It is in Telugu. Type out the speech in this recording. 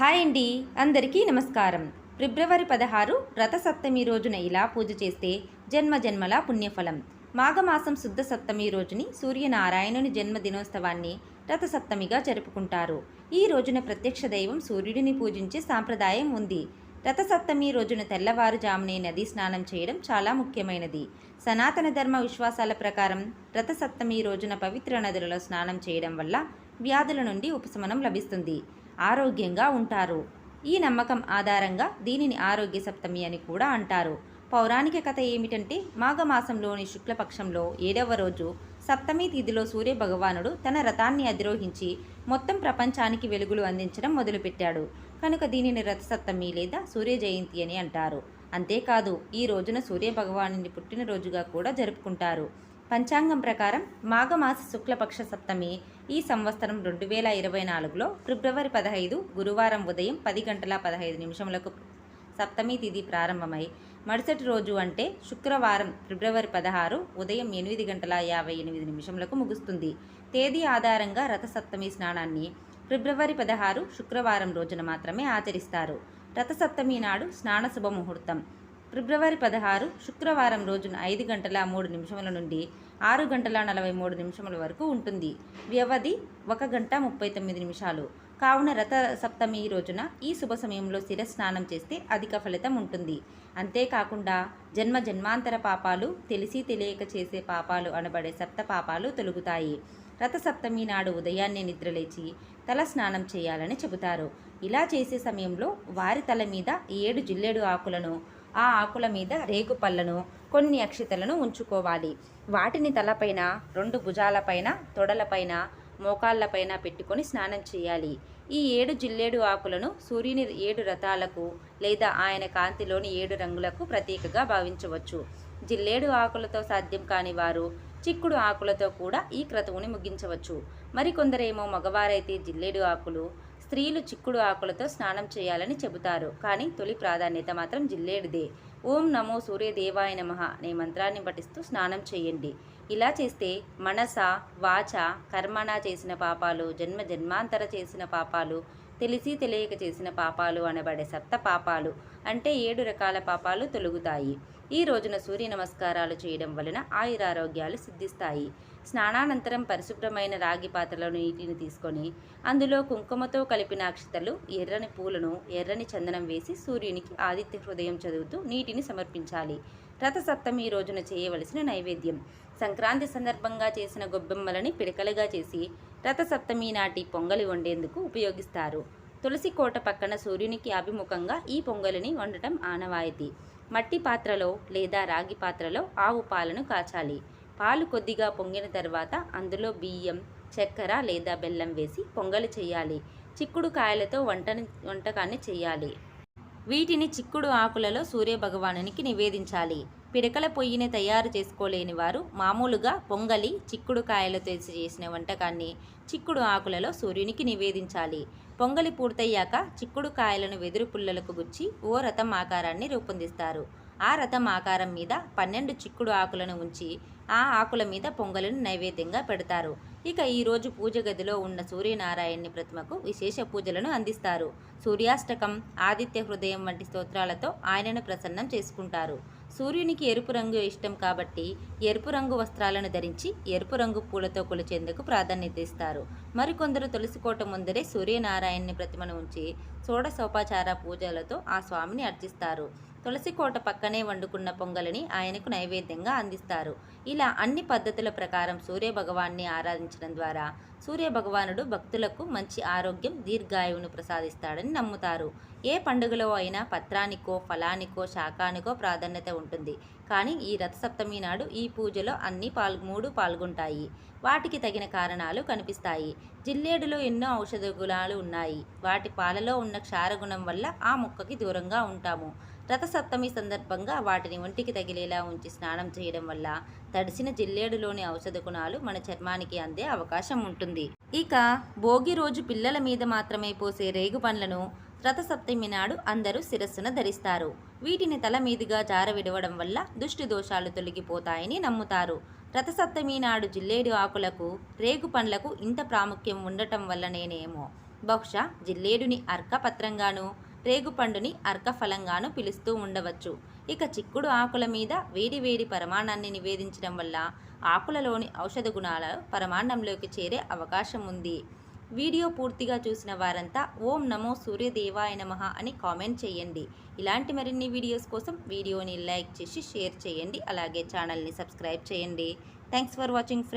హాయ్ అండి. అందరికీ నమస్కారం. ఫిబ్రవరి పదహారు రథసప్తమి రోజున ఇలా పూజ చేస్తే జన్మ జన్మల పుణ్యఫలం. మాఘమాసం శుద్ధ సప్తమి రోజుని సూర్యనారాయణుని జన్మదినోత్సవాన్ని రథసప్తమిగా జరుపుకుంటారు. ఈ రోజున ప్రత్యక్ష దైవం సూర్యుడిని పూజించే సాంప్రదాయం ఉంది. రథసప్తమి రోజున తెల్లవారుజామునే నదీ స్నానం చేయడం చాలా ముఖ్యమైనది. సనాతన ధర్మ విశ్వాసాల ప్రకారం రథసప్తమి రోజున పవిత్ర నదులలో స్నానం చేయడం వల్ల వ్యాధుల నుండి ఉపశమనం లభిస్తుంది. ఆరోగ్యంగా ఉంటారు. ఈ నమ్మకం ఆధారంగా దీనిని ఆరోగ్య సప్తమి అని కూడా అంటారు. పౌరాణిక కథ ఏమిటంటే మాఘమాసంలోని శుక్లపక్షంలో ఏడవ రోజు సప్తమి తిథిలో సూర్య భగవానుడు తన రథాన్ని అధిరోహించి మొత్తం ప్రపంచానికి వెలుగులు అందించడం మొదలుపెట్టాడు. కనుక దీనిని రథసప్తమి లేదా సూర్య జయంతి అని అంటారు. అంతేకాదు ఈ రోజున సూర్య భగవానుని పుట్టినరోజుగా కూడా జరుపుకుంటారు. పంచాంగం ప్రకారం మాఘమాస శుక్లపక్ష సప్తమి ఈ సంవత్సరం రెండు వేల ఇరవై నాలుగులో ఫిబ్రవరి పదహైదు గురువారం ఉదయం పది గంటల పదహైదు నిమిషములకు సప్తమి తిథి ప్రారంభమై మరుసటి రోజు అంటే శుక్రవారం ఫిబ్రవరి పదహారు ఉదయం ఎనిమిది గంటల యాభై ఎనిమిది నిమిషములకు ముగుస్తుంది. తేదీ ఆధారంగా రథసప్తమి స్నానాన్ని ఫిబ్రవరి పదహారు శుక్రవారం రోజున మాత్రమే ఆచరిస్తారు. రథసప్తమి నాడు స్నాన శుభముహూర్తం ఫిబ్రవరి పదహారు శుక్రవారం రోజున ఐదు గంటల మూడు నిమిషముల నుండి ఆరు గంటల నలభై మూడు నిమిషముల వరకు ఉంటుంది. వ్యవధి ఒక గంట ముప్పై తొమ్మిది నిమిషాలు. కావున రథ సప్తమి రోజున ఈ శుభ సమయంలో శిర స్నానం చేస్తే అధిక ఫలితం ఉంటుంది. అంతేకాకుండా జన్మ జన్మాంతర పాపాలు తెలిసి తెలియక చేసే పాపాలు అనబడే సప్త పాపాలు తొలుగుతాయి. రథసప్తమి నాడు ఉదయాన్నే నిద్రలేచి తల స్నానం చేయాలని చెబుతారు. ఇలా చేసే సమయంలో వారి తల మీద ఏడు జిల్లేడు ఆకులను ఆ ఆకుల మీద రేగు పళ్ళను కొన్ని అక్షితలను ఉంచుకోవాలి. వాటిని తలపైన రెండు భుజాలపైన తొడలపైన మోకాళ్ళపైన పెట్టుకొని స్నానం చేయాలి. ఈ ఏడు జిల్లేడు ఆకులను సూర్యుని ఏడు రథాలకు లేదా ఆయన కాంతిలోని ఏడు రంగులకు ప్రతీకగా భావించవచ్చు. జిల్లేడు ఆకులతో సాధ్యం కాని వారు చిక్కుడు ఆకులతో కూడా ఈ క్రతువుని ముగించవచ్చు. మరికొందరేమో మగవారైతే జిల్లేడు ఆకులు స్త్రీలు చిక్కుడు ఆకులతో స్నానం చేయాలని చెబుతారు. కానీ తొలి ప్రాధాన్యత మాత్రం జిల్లేడుదే. ఓం నమో సూర్యదేవాయ నమః అనే మంత్రాన్ని పఠిస్తూ స్నానం చేయండి. ఇలా చేస్తే మనస వాచ కర్మణ చేసిన పాపాలు జన్మ జన్మాంతర చేసిన పాపాలు తెలిసి తెలియక చేసిన పాపాలు అనబడే సప్త పాపాలు అంటే ఏడు రకాల పాపాలు తొలగుతాయి. ఈ రోజున సూర్య నమస్కారాలు చేయడం వలన ఆయురారోగ్యాలు సిద్ధిస్తాయి. స్నానానంతరం పరిశుభ్రమైన రాగి పాత్రలో నీటిని తీసుకొని అందులో కుంకుమతో కలిపిన అక్షతలు ఎర్రని పూలను ఎర్రని చందనం వేసి సూర్యునికి ఆదిత్య హృదయం చదువుతూ నీటిని సమర్పించాలి. రథసప్తమి రోజున చేయవలసిన నైవేద్యం. సంక్రాంతి సందర్భంగా చేసిన గొబ్బెమ్మలని పిడకలుగా చేసి రథసప్తమి నాటి పొంగలి వండేందుకు ఉపయోగిస్తారు. తులసి కోట పక్కన సూర్యునికి అభిముఖంగా ఈ పొంగలిని వండటం ఆనవాయితీ. మట్టి పాత్రలో లేదా రాగి పాత్రలో ఆవు పాలను కాచాలి. పాలు కొద్దిగా పొంగిన తర్వాత అందులో బియ్యం చక్కెర లేదా బెల్లం వేసి పొంగలి చేయాలి. చిక్కుడు కాయలతో వంటని వంటకాన్ని చేయాలి. వీటిని చిక్కుడు ఆకులలో సూర్యభగవానునికి నివేదించాలి. పిడకల పొయ్యిని తయారు చేసుకోలేని వారు మామూలుగా పొంగలి చిక్కుడు కాయలతో చేసిన వంటకాన్ని చిక్కుడు ఆకులలో సూర్యునికి నివేదించాలి. పొంగలి పూర్తయ్యాక చిక్కుడు కాయలను వెదురు పుల్లలకు గుచ్చి ఓ రథం ఆకారాన్ని రూపొందిస్తారు. ఆ రథం ఆకారం మీద పన్నెండు చిక్కుడు ఆకులను ఉంచి ఆ ఆకుల మీద పొంగలిని నైవేద్యంగా పెడతారు. ఇక ఈరోజు పూజ గదిలో ఉన్న సూర్యనారాయణ్ణి ప్రతిమకు విశేష పూజలను అందిస్తారు. సూర్యాష్టకం ఆదిత్య హృదయం వంటి స్తోత్రాలతో ఆయనను ప్రసన్నం చేసుకుంటారు. సూర్యునికి ఎరుపు రంగు ఇష్టం కాబట్టి ఎరుపు రంగు వస్త్రాలను ధరించి ఎరుపు రంగు పూలతో కొలిచేందుకు ప్రాధాన్యత ఇస్తారు మరికొందరు తులసికోట ముందరే సూర్యనారాయణని ప్రతిమను ఉంచి షోడశోపాచార పూజలతో ఆ స్వామిని అర్చిస్తారు. తులసి కోట పక్కనే వండుకున్న పొంగలిని ఆయనకు నైవేద్యంగా అందిస్తారు. ఇలా అన్ని పద్ధతుల ప్రకారం సూర్య భగవాన్ని ఆరాధించడం ద్వారా సూర్య భగవానుడు భక్తులకు మంచి ఆరోగ్యం దీర్ఘాయువును ప్రసాదిస్తాడని నమ్ముతారు. ఏ పండుగలో అయినా పత్రానికో ఫలానికో శాకానికో ప్రాధాన్యత ఉంటుంది. కానీ ఈ రథసప్తమి నాడు ఈ పూజలో అన్ని పాల్గొ మూడు పాల్గొంటాయి. వాటికి తగిన కారణాలు కనిపిస్తాయి. జిల్లేడులో ఎన్నో ఔషధ గుణాలు ఉన్నాయి. వాటి పాలలో ఉన్న క్షారగుణం వల్ల ఆ మొక్కకి దూరంగా ఉంటాము. రథసప్తమి సందర్భంగా వాటిని ఒంటికి తగిలేలా ఉంచి స్నానం చేయడం వల్ల తడిసిన జిల్లేడులోని ఔషధ గుణాలు మన చర్మానికి అందే అవకాశం ఉంటుంది. ఇక భోగి రోజు పిల్లల మీద మాత్రమే పోసే రేగు పండ్లను రథసప్తమి నాడు అందరూ శిరస్సున ధరిస్తారు. వీటిని తల మీదుగా జార విడవడం వల్ల దుష్టి దోషాలు తొలగిపోతాయని నమ్ముతారు. రథసప్తమి నాడు జిల్లేడు ఆకులకు రేగు పండ్లకు ఇంత ప్రాముఖ్యం ఉండటం వల్లనేనేమో. బహుశా జిల్లేడుని అర్కపత్రంగాను రేగుపండుని అర్కఫలంగాను పిలుస్తూ ఉండవచ్చు. ఇక చిక్కుడు ఆకుల మీద వేడి వేడి పరమాణాన్ని నివేదించడం వల్ల ఆకులలోని ఔషధ గుణాల పరమాణంలోకి చేరే అవకాశం ఉంది. వీడియో పూర్తిగా చూసిన వారంతా ఓం నమో సూర్యదేవాయ నమ అని కామెంట్ చేయండి. ఇలాంటి మరిన్ని వీడియోస్ కోసం వీడియోని లైక్ చేసి షేర్ చేయండి. అలాగే ఛానల్ని సబ్స్క్రైబ్ చేయండి. Thanks for watching friends.